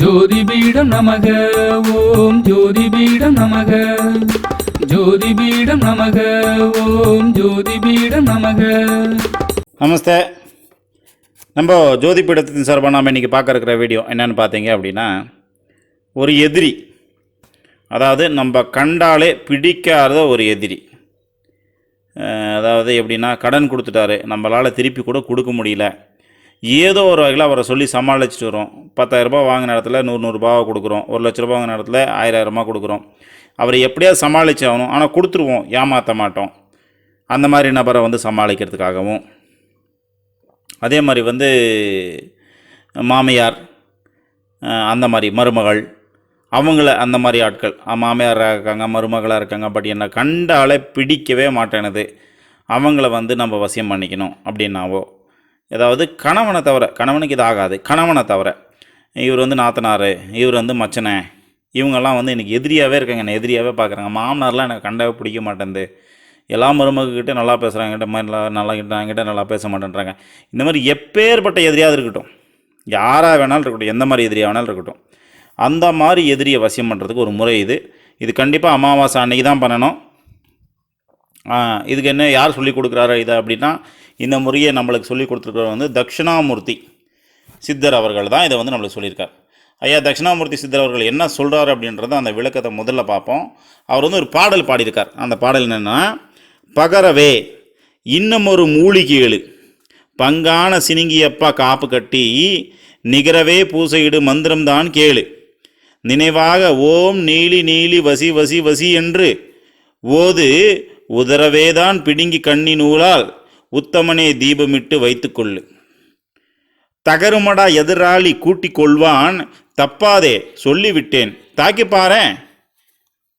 ஜோதிபீடம் நமக ஓம் ஜோதிபீடம் நமக. ஜோதிபீடம் நமக ஓம் ஜோதிபீடம் நமக. நமஸ்தே. நம்ம ஜோதிபீடத்தின் சார்பாக நாம் இன்றைக்கி பார்க்க இருக்கிற வீடியோ என்னென்னு பார்த்தீங்க அப்படின்னா ஒரு எதிரி. அதாவது நம்ம கண்டாலே பிடிக்காத ஒரு எதிரி. அதாவது எப்படின்னா கடன் கொடுத்துட்டாரு நம்மளால் திருப்பி கூட கொடுக்க முடியல. ஏதோ ஒரு வகையில் அவரை சொல்லி சமாளிச்சுட்டு வரோம் பத்தாயிரரூபா வாங்கின இடத்துல நூறு நூறுரூபாவை கொடுக்குறோம். ஒரு லட்ச ரூபா வாங்கின இடத்துல ஆயிரமா கொடுக்குறோம். அவரை எப்படியாவது சமாளிச்சாகணும் ஆனால் கொடுத்துருவோம். ஏமாற்ற மாட்டோம். அந்த மாதிரி நபரை வந்து சமாளிக்கிறதுக்காகவும். அதே மாதிரி வந்து மாமியார் அந்த மாதிரி மருமகள் அவங்கள அந்த மாதிரி ஆட்கள். மாமியாராக இருக்காங்க மருமகளாக இருக்காங்க பட் என்னை கண்டாலே பிடிக்கவே மாட்டேனுது அவங்கள வந்து நம்ம வசியம் பண்ணிக்கணும் அப்படின்னாவோ ஏதாவது கணவனை தவிர கணவனுக்கு இது ஆகாது. கணவனை தவிர. இவர் வந்து நாத்தனார் இவர் வந்து மச்சனை. இவங்கெல்லாம் வந்து எனக்கு எதிரியாகவே இருக்காங்க. என்னை எதிரியாகவே பார்க்குறாங்க. மாமனார்லாம் எனக்கு கண்டவே பிடிக்க மாட்டேங்குது எல்லா மருமகிட்ட நல்லா பேசுகிறாங்க கிட்ட மாதிரி நல்லா நல்லா கிட்ட என்கிட்ட நல்லா பேச மாட்டேன்றாங்க. இந்த மாதிரி எப்பேற்பட்ட எதிரியாவது இருக்கட்டும். யாராக வேணாலும் இருக்கட்டும். எந்த மாதிரி எதிரியாக வேணாலும் இருக்கட்டும். அந்த மாதிரி எதிரியை வசியம் பண்ணுறதுக்கு ஒரு முறை இது. இது கண்டிப்பாக அமாவாசை அன்னைக்கு தான் பண்ணணும். இதுக்கு என்ன யார் சொல்லிக் கொடுக்குறாரு இதை அப்படின்னா இந்த முறையை நம்மளுக்கு சொல்லிக் கொடுத்துருக்கிறவர் வந்து தட்சிணாமூர்த்தி சித்தர் அவர்கள் தான் இதை வந்து நம்மளுக்கு சொல்லியிருக்கார். ஐயா தட்சிணாமூர்த்தி சித்தர் அவர்கள் என்ன சொல்கிறாரு அப்படின்றத அந்த விளக்கத்தை முதல்ல பார்ப்போம். அவர் வந்து ஒரு பாடல் பாடியிருக்கார். அந்த பாடல் என்னென்னா பகரவே இன்னும் ஒரு மூலிகைகள் பங்கான சினுங்கியப்பா காப்பு கட்டி நிகரவே பூசையிடு மந்திரம்தான் கேளு. நினைவாக ஓம் நீலி நீலி வசி வசி வசி என்று ஓது உதரவேதான் பிடுங்கி கண்ணி நூலால் உத்தமனே தீபமிட்டு வைத்துக்கொள்ளு. தகருமடா எதிராளி கூட்டிக் கொள்வான் தப்பாதே சொல்லிவிட்டேன் தாக்கி பாரேன்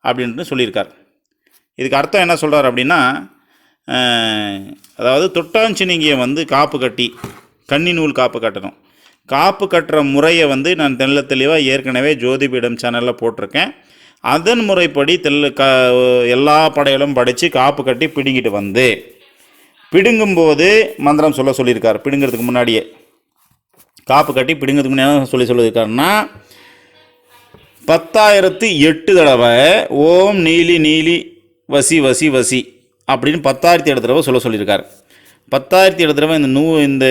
அப்படின்ட்டு சொல்லியிருக்கார். இதுக்கு அர்த்தம் என்ன சொல்கிறார் அப்படின்னா அதாவது தொட்டாஞ்சினிங்கியை வந்து காப்பு கட்டி கன்னி நூல் காப்பு கட்டணும். காப்பு கட்டுற முறையை வந்து நான் தெல்ல தெளிவாக ஏற்கனவே ஜோதிபீடம் சேனலில் போட்டிருக்கேன். அதன் முறைப்படி தெல் க எல்லா படைகளும் படித்து காப்பு கட்டி பிடுங்கிட்டு வந்து பிடுங்கும்போது மந்திரம் சொல்ல சொல்லியிருக்கார். பிடுங்கிறதுக்கு முன்னாடியே. காப்பு கட்டி பிடுங்கிறதுக்கு முன்னாடி சொல்லி சொல்லியிருக்காருன்னா பத்தாயிரத்து எட்டு தடவை ஓம் நீலி நீலி வசி வசி வசி அப்படின்னு பத்தாயிரத்தி எட்டு தடவை சொல்ல சொல்லியிருக்கார். பத்தாயிரத்தி எட்டு தடவை இந்த நூ இந்த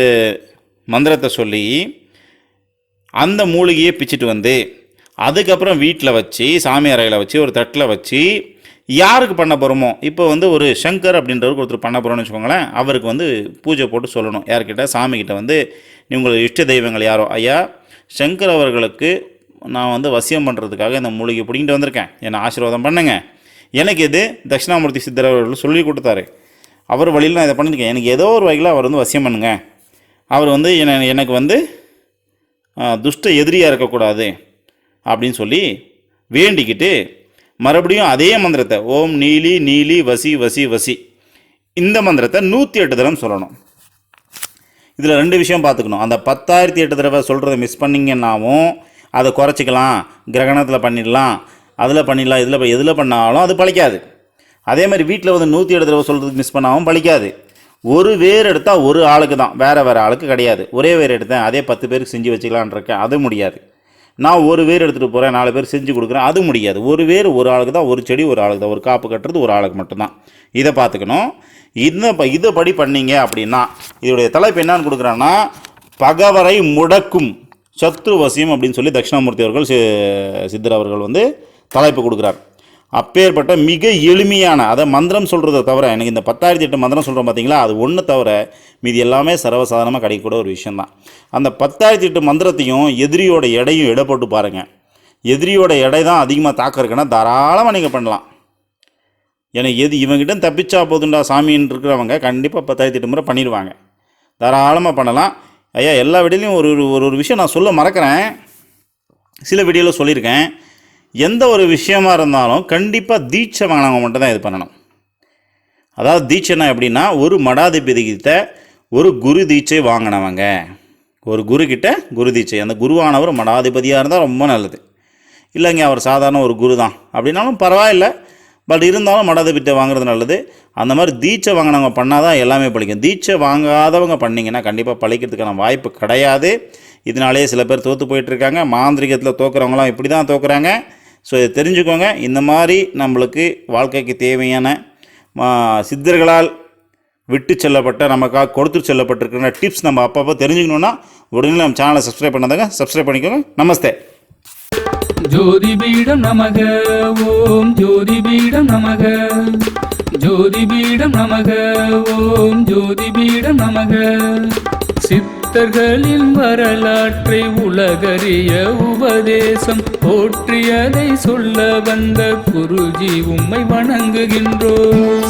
மந்திரத்தை சொல்லி அந்த மூலிகையை பிச்சுட்டு வந்து அதுக்கப்புறம் வீட்டில் வச்சு சாமி அறையில் வச்சு ஒரு தட்டில் வச்சு யாருக்கு பண்ண போகிறோமோ இப்போ வந்து ஒரு சங்கர் அப்படின்றவருக்கு ஒருத்தர் பண்ண போகிறோம்னு வச்சுக்கோங்களேன் அவருக்கு வந்து பூஜை போட்டு சொல்லணும். யார்கிட்ட? சாமிக்கிட்ட வந்து நீ உங்களோட இஷ்ட தெய்வங்கள் யாரோ? ஐயா சங்கர் அவர்களுக்கு நான் வந்து வசியம் பண்ணுறதுக்காக இந்த மூலிகை பிடிங்கிட்டு வந்திருக்கேன். என்னை ஆசீர்வாதம் பண்ணுங்க. எனக்கு இது தட்சிணாமூர்த்தி சித்தர் அவர்கள் சொல்லி கொடுத்தாரு. அவர் வழியில் நான் இதை பண்ணியிருக்கேன். எனக்கு ஏதோ ஒரு வகையில் அவர் வந்து வசியம் பண்ணுங்க. அவர் வந்து என்ன எனக்கு வந்து துஷ்ட எதிரியாக இருக்கக்கூடாது. அப்படின்னு சொல்லி வேண்டிக்கிட்டு மறுபடியும் அதே மந்திரத்தை ஓம் நீலி நீலி வசி வசி வசி இந்த மந்திரத்தை நூற்றி எட்டு தரம் சொல்லணும். இதில் ரெண்டு விஷயம் பார்த்துக்கணும். அந்த பத்தாயிரத்தி எட்டு தடவை சொல்கிறத மிஸ் பண்ணிங்கன்னாவும் அதை குறைச்சிக்கலாம் கிரகணத்தில் பண்ணிடலாம் அதில் பண்ணிடலாம் இதில் எதில் பண்ணாலும் அது பழிக்காது. அதே மாதிரி வீட்டில் வந்து நூற்றி எட்டு தடவை சொல்கிறதுக்கு மிஸ் பண்ணாவும் பழிக்காது. ஒரு வேர் எடுத்தால் ஒரு ஆளுக்கு தான் வேறு வேறு ஆளுக்கு கிடையாது. ஒரே வேர் எடுத்தேன் அதே பத்து பேருக்கு செஞ்சு வச்சுக்கலான் இருக்கேன் அது முடியாது. நான் ஒரு வேர் எடுத்துகிட்டு போகிறேன் நாலு பேர் செஞ்சு கொடுக்குறேன் அது முடியாது. ஒரு வேர் ஒரு ஆளுக்கு தான் ஒரு செடி ஒரு ஆளுக்கு தான் ஒரு காப்பு கட்டுறது ஒரு ஆளுக்கு மட்டும்தான். இதை பார்த்துக்கணும். இந்த ப- இதை படி பண்ணீங்க அப்படின்னா இதோடைய தலைப்பு என்னான்னு கொடுக்குறான்னா பகவரை முடக்கும் சத்ருவசியம் அப்படின்னு சொல்லி தட்சிணாமூர்த்தி அவர்கள் சித்தர் அவர்கள் வந்து தலைப்பு கொடுக்குறார். அப்பேற்பட்ட மிக எளிமையான அதை மந்திரம் சொல்கிறத தவிர எனக்கு இந்த பத்தாயிரத்தி எட்டு மந்திரம் சொல்கிறோம் பார்த்தீங்களா? அது ஒன்று தவிர மீதி எல்லாமே சர்வசாதாரணமாக கிடைக்கக்கூடிய ஒரு விஷயந்தான் அந்த பத்தாயிரத்தி எட்டு மந்திரத்தையும் எதிரியோட எடையும் இடப்பட்டு பாருங்கள் எதிரியோட எடை தான் அதிகமாக தாக்கம் இருக்குன்னா தாராளமாக நீங்கள் பண்ணலாம். எனக்கு எது இவங்ககிட்ட தப்பிச்சா போதுண்டா சாமின்னு இருக்கிறவங்க கண்டிப்பாக பத்தாயிரத்தி எட்டு முறை பண்ணிடுவாங்க. தாராளமாக பண்ணலாம். ஐயா எல்லா வீடியோலையும் ஒரு ஒரு ஒரு விஷயம் நான் சொல்ல மறக்கிறேன். சில வீடியோவில் சொல்லியிருக்கேன். எந்த ஒரு விஷயமா இருந்தாலும் கண்டிப்பாக தீட்சை வாங்கினவங்க மட்டும் தான் இது பண்ணணும். அதாவது தீட்சைனா எப்படின்னா ஒரு மடாதிபதிகிட்ட ஒரு குரு தீட்சை வாங்கினவங்க. ஒரு குரு குரு தீட்சை. அந்த குருவானவர் மடாதிபதியாக இருந்தால் ரொம்ப நல்லது. இல்லைங்க அவர் சாதாரண ஒரு குரு தான் அப்படின்னாலும் பரவாயில்ல. பட் இருந்தாலும் மடாதிபதியை வாங்குறது நல்லது. அந்த மாதிரி தீட்சை வாங்கினவங்க பண்ணால் தான் எல்லாமே பழிக்கும். தீட்சை வாங்காதவங்க பண்ணிங்கன்னா கண்டிப்பாக பழிக்கிறதுக்கான வாய்ப்பு கிடையாது. இதனாலேயே சில பேர் தோற்று போயிட்டுருக்காங்க மாந்திரிகத்தில் தோக்குறவங்களாம் இப்படி தான் தோக்குறாங்க. ஸோ இதை தெரிஞ்சுக்கோங்க. இந்த மாதிரி நம்மளுக்கு வாழ்க்கைக்கு தேவையான சித்தர்களால் விட்டு செல்லப்பட்ட நமக்காக கொடுத்து செல்லப்பட்டிருக்கிற டிப்ஸ் நம்ம அப்பப்போ தெரிஞ்சுக்கணுன்னா உடனே நம்ம சேனலை சப்ஸ்கிரைப் பண்ணாதாங்க. சப்ஸ்கிரைப் பண்ணிக்கோங்க. நமஸ்தே ஜோதிபீடம் நமக. ஓம் ஜோதிபீடம் நமக. ஜோதிபீடம் நமக. ஓம் ஜோதிபீடம் நமக. பக்தர்களின் வரலாற்றை உலகறிய உபதேசம் போற்றியதை சொல்ல வந்த குருஜி உம்மை வணங்குகின்றோம்.